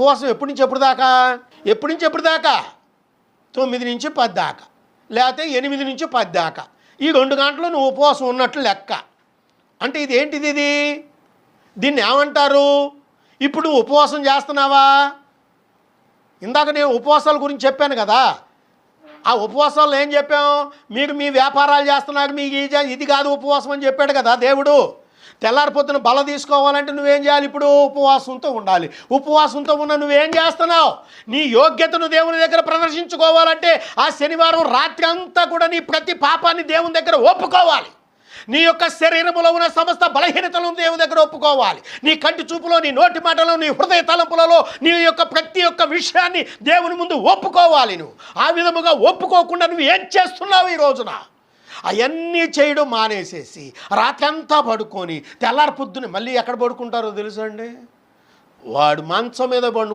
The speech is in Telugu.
ఉపవాసం ఎప్పటి నుంచి ఎప్పుడు దాకా? ఎప్పటి నుంచి ఎప్పుడు దాకా? తొమ్మిది నుంచి పది దాకా. లేకపోతే ఎనిమిది నుంచి పది దాకా. ఈ రెండు గంటలు నువ్వు ఉపవాసం ఉన్నట్లు లెక్క. అంటే ఇది ఏంటిది ఇది? దీన్ని ఏమంటారు? ఇప్పుడు నువ్వు ఉపవాసం చేస్తున్నావా? ఇందాక నేను ఉపవాసాల గురించి చెప్పాను కదా. ఆ ఉపవాసాల్లో ఏం చెప్పాం మీరు మీ వ్యాపారాలు చేస్తున్నారు మీకు ఇది ఇది కాదు ఉపవాసం అని చెప్పాడు కదా దేవుడు. తెల్లారిపోతున్న బల తీసుకోవాలంటే నువ్వేం చేయాలి? ఇప్పుడు ఉపవాసంతో ఉండాలి. ఉపవాసంతో ఉన్న నువ్వేం చేస్తున్నావు? నీ యోగ్యతను దేవుని దగ్గర ప్రదర్శించుకోవాలంటే ఆ శనివారం రాత్రి అంతా కూడా నీ ప్రతి పాపాన్ని దేవుని దగ్గర ఒప్పుకోవాలి. నీ యొక్క శరీరములో ఉన్న సమస్త బలహీనతలను దేవుని దగ్గర ఒప్పుకోవాలి. నీ కంటి చూపులో నీ నోటి మాటలో నీ హృదయ తలంపులలో నీ యొక్క ప్రతి ఒక్క విషయాన్ని దేవుని ముందు ఒప్పుకోవాలి నువ్వు. ఆ విధముగా ఒప్పుకోకుండా నువ్వు ఏం చేస్తున్నావు ఈ రోజున? అవన్నీ చేయడం మానేసేసి రాతంతా పడుకొని తెల్లారి పొద్దున మళ్ళీ ఎక్కడ పడుకుంటారో తెలుసండి వాడు మంచం మీద పండు